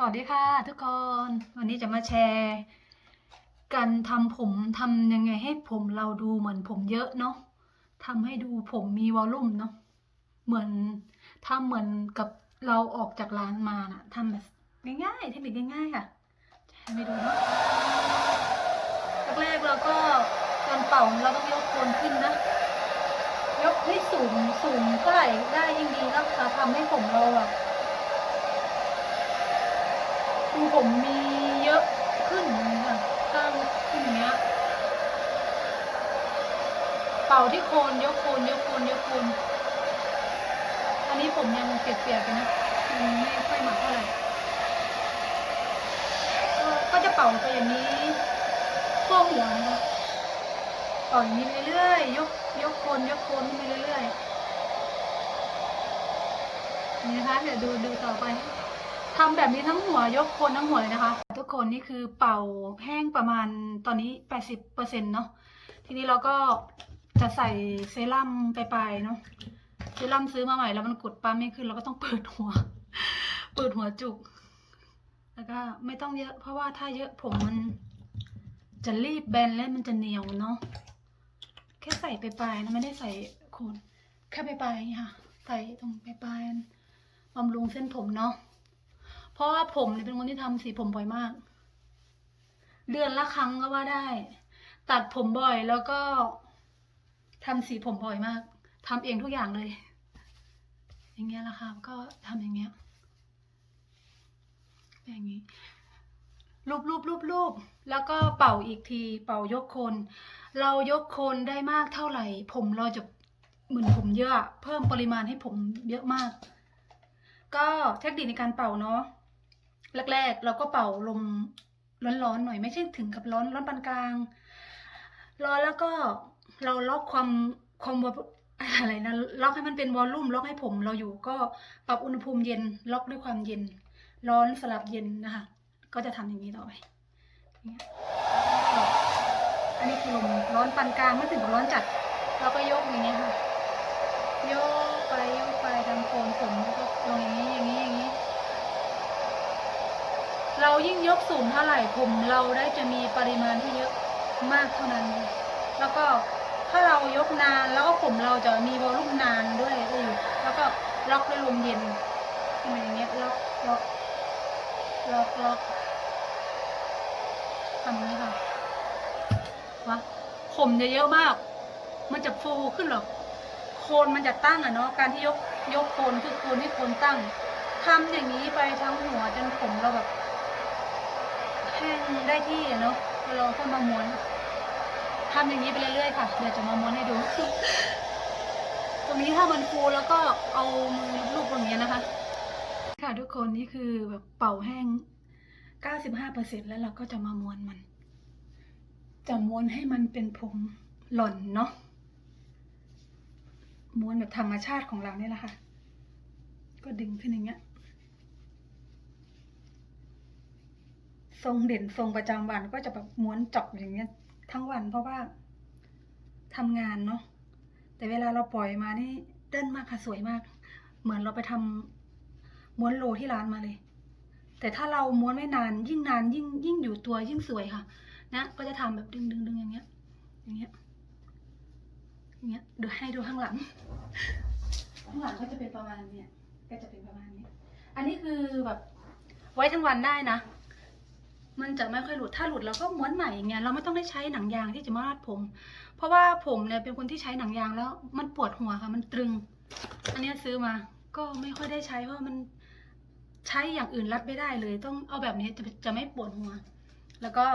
สวัสดีค่ะทุกคนวันนี้จะมาแชร์การทำผมทำยังไงให้ผมเราดูเหมือนผมเยอะเนาะทำให้ดูผมมีวอลลุ่มเนาะเหมือนทำเหมือนกับเราออกจากร้านมาน่ะทำแบบง่ายๆเทคนิคง่ายๆค่ะให้ไปดูเนาะแรกๆเราก็ตอนเป่าเราต้องยกโคนขึ้นนะ ยกให้สูงสูงเท่าไหร่ได้ยิ่งดีแล้วค่ะทำให้ผมเราอูผมมีเยอะขึ้นค่ะตั้งขึ้นอย่างเงี้ย เป่าที่โคนยกโคนยกโคนยกโคนอันนี้ผมยังเปียกๆอยู่นะยังไม่ค่อยหมักเท่าไหร่ก็ก็จะเป่าไปอย่างนี้ทั่วหัวนะคะเป่าอย่างนี้เรื่อยๆยกยกโคนยกโคนขึ้นไปเรื่อยๆนี่นะคะเดี๋ยวดูดูต่อไป ทำแบบนี้ทั้งหัวยกโคนทั้งหัวเลยนะคะ ทุกคนนี่คือเป่าแห้งประมาณตอนนี้ 80%เซ็นเนาะทีนี้เราก็จะใส่เซรั่มไปลายเนาะเซรั่มซื้อมาใหม่แล้วมันกดปั๊มไม่ขึ้นเราก็ต้องเปิดหัว เปิดหัวจุก แล้วก็ไม่ต้องเยอะ เพราะว่าถ้าเยอะผมมันจะรีบแบนและมันจะเหนียวเนาะแค่ใส่ไปลายนะไม่ได้ใส่โคนแค่ไปลายค่ะใส่ตรงไปลายบำรุงเส้นผมเนาะ เพราะว่าผมเนี่ยเป็นคนที่ทำสีผมบ่อยมาก เดือนละครั้งก็ว่าได้ ตัดผมบ่อยแล้วก็ทำสีผมบ่อยมากทำเองทุกอย่างเลย อย่างเงี้ยแหละค่ะก็ทำอย่างเงี้ยอย่างงี้รูปรูปรูปรูปแล้วก็เป่าอีกที เป่ายกคน เรายกคนได้มากเท่าไหร่ ผมเราจะเหมือนผมเยอะ เพิ่มปริมาณให้ผมเยอะมาก ก็เทคนิคในการเป่าเนาะ แรกๆ เราก็เป่าลมร้อนๆหน่อยไม่ใช่ถึงกับร้อนร้อนปานกลาง ร้อนแล้วก็เราล็อกความความวออะไรนะล็อกให้มันเป็นวอลลุ่มล็อกให้ผมเราอยู่ก็ปรับอุณหภูมิเย็นล็อกด้วยความเย็น ร้อนสลับเย็นนะคะ ก็จะทำอย่างนี้ต่อไปอันนี้คือลมร้อนปานกลางไม่ถึงกับร้อนจัด เราก็ยกอย่างเงี้ค่ะโยกไปโยกไปทำโคนผมแล้วก็ลงอย่างนี้อย่างนี้อย่างนี้ เรา ยิ่งยกสูงเท่าไหร่ผมเราได้จะมีปริมาณที่เยอะมากเท่านั้น แล้วก็ถ้าเรายกนานแล้วก็ผมเราจะมีวอลลุ่มนานด้วยก็อแล้วก็ล็อกด้วยลมเย็นขึ้นมอย่างเงี้ยล็อกล็อกล็อกล็อกทำอย่างนี้ค่ะวะผมจะเยอะมาก มันจะฟูขึ้นหรอโคนมันจะตั้งอะเนาะการที่ยกยกโคนคือโคนที่โคนตั้งทำอย่างนี้ไปทั้งหัวจนผมเราแบบ แห้งได้ที่เนาะเราก็มาม้วนทำอย่างนี้ไปเรื่อยๆค่ะ เดี๋ยวจะมาม้วนให้ดู ตรงนี้ถ้ามันฟูแล้วก็เอามือลูบๆอย่างเงี้นะคะ ค่ะทุกคนนี่คือแบบเป่าแห้ง 95%แล้วเราก็จะมาม้วนมัน จะม้วนให้มันเป็นผมหล่อนเนาะ ม้วนแบบธรรมชาติของเราเนี่ยแหละค่ะ ก็ดึงขึ้นอย่างเงี้ย ทรงเด่นทรงประจำวันก็จะแบบม้วนจาะอย่างเงี้ย ทั้งวันเพราะว่าทำงานเนาะแต่เวลาเราปล่อยมานี่เดินมากค่ะสวยมาก เหมือนเราไปทำม้วนโลที่ร้านมาเลย แต่ถ้าเราม้วนไม่นาน ยิ่งนานยิ่งยิ่งอยู่ตัวยิ่งสวยค่ะ นะก็จะทำแบบดึงดึงดึงอย่างเงี้ย อย่างเงี้ยอย่างเงี้ยเดี๋ยวให้ดูข้างหลัง ข้างหลังก็จะเป็นประมาณเนี้ยก็จะเป็นประมาณนี้ อันนี้คือแบบไว้ทั้งวันได้นะ มันจะไม่ค่อยหลุดถ้าหลุดเราก็ม้วนใหม่อย่างเงี้ยเราไม่ต้องได้ใช้หนังยางที่จะมารัดผม เพราะว่าผมเนี่ยเป็นคนที่ใช้หนังยางแล้วมันปวดหัวค่ะ มันตรึง อันนี้ซื้อมาก็ไม่ค่อยได้ใช้เพราะมันใช้อย่างอื่นรัดไม่ได้เลย ต้องเอาแบบนี้จะจะไม่ปวดหัว แล้วก็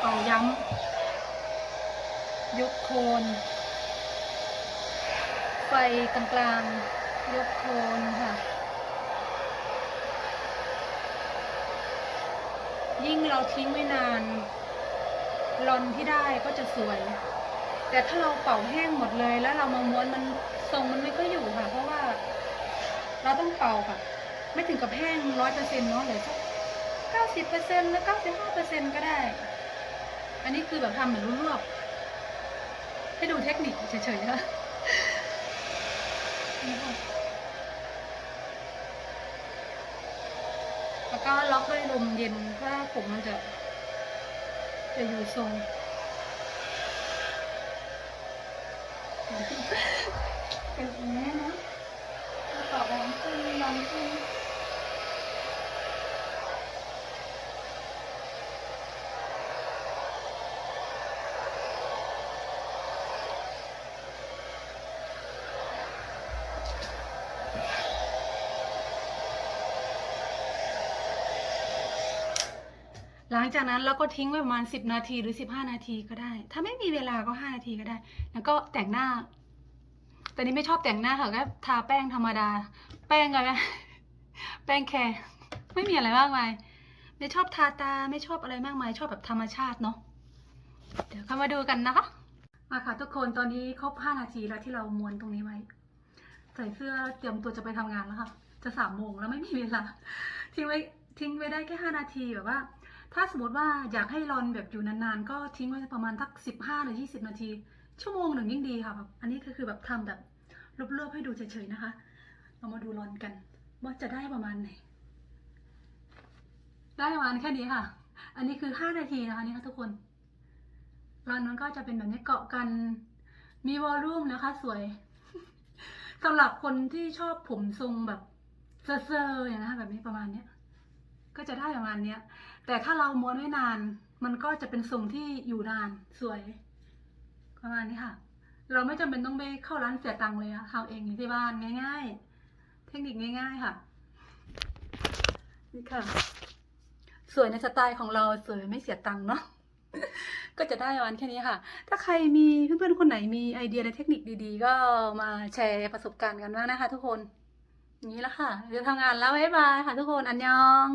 เป่าย้ำยกโคนไฟกลางๆยกโคนค่ะ ยิ่งเราทิ้งไว้นานรอนที่ได้ก็จะสวย แต่ถ้าเราเป่าแห้งหมดเลย แล้วเรามาม้วนมันทรงมันไม่ก็อยู่ค่ะ เพราะว่า เราต้องเป่าค่ะ ไม่ถึงกับแห้งร้อยเปอร์เซ็นต์เนาะเหลือสักเก้าสิบเปอร์เซ็นต์หรือเก้าสิบห้าเปอร์เซ็นต์ก็ได้ อันนี้คือแบบทำเหมือนรวบให้ดูเทคนิคเฉยๆนะ แล้ว ก็ล็อกด้วยลมเย็นเพื่อผมมันจะ จะอยู่ทรงเป็นอย่างนี้นะต่อแรงขึ้นแรงขึ้น หลังจากนั้นเราก็ทิ้งไว้ประมาณ 10 นาทีหรือ 15 นาทีก็ได้ ถ้าไม่มีเวลาก็ 5 นาทีก็ได้ แล้วก็แต่งหน้า แต่นี้ไม่ชอบแต่งหน้าค่ะก็ทาแป้งธรรมดา แป้งอะไรแป้งแคร์ไม่มีอะไรมากมาย ไม่ชอบทาตาไม่ชอบอะไรมากมาย ชอบแบบธรรมชาติเนาะ เดี๋ยวเข้ามาดูกันนะคะ มาค่ะทุกคนตอนนี้ครบ 5 นาทีแล้วที่เราม้วนตรงนี้ไว้ ใส่เสื้อเตรียมตัวจะไปทำงานแล้วค่ะ จะสามโมงแล้วไม่มีเวลา ทิ้งไว้ทิ้งไว้ได้แค่ห้านาทีแบบว่า ถ้าสมมติว่าอยากให้รอนแบบอยู่นานๆ ก็ทิ้งไว้ประมาณสักสิบห้าหรือยี่สิบนาที ชั่วโมงหนึ่งยิ่งดีค่ะแบบอันนี้ก็คือแบบทำแบบรวบๆให้ดูเฉยๆนะคะ เรามาดูรอนกัน ว่าจะได้ประมาณไหน ได้ประมาณแค่นี้ค่ะ อันนี้คือห้านาทีนะคะนี่ค่ะทุกคนรอนมันก็จะเป็นแบบนี้เกาะกัน มีวอลลุ่มนะคะ สวยสำหรับคนที่ชอบผมทรงแบบเซอร์ๆอย่างนะคะแบบนี้ประมาณเนี้ย ก็จะได้ประมาณเนี้ย แต่ถ้าเราม้วนไว้นาน มันก็จะเป็นทรงที่อยู่นานสวย ประมาณนี้ค่ะ เราไม่จำเป็นต้องไปเข้าร้านเสียตังค์เลยค่ะทำเองที่บ้านง่าย ๆ เทคนิคง่าย ๆ ค่ะนี่ค่ะ สวยในสไตล์ของเราสวยไม่เสียตังค์เนาะก็จะได้ประมาณแค่นี้ค่ะ ถ้าใครมีเพื่อนๆคนไหนมีไอเดียและเทคนิคดีๆ ก็มาแชร์ประสบการณ์กันบ้างนะคะ ทุกคน นี้ละค่ะเดี๋ยวทำงานแล้วบ๊ายบายค่ะทุกคน อันยอง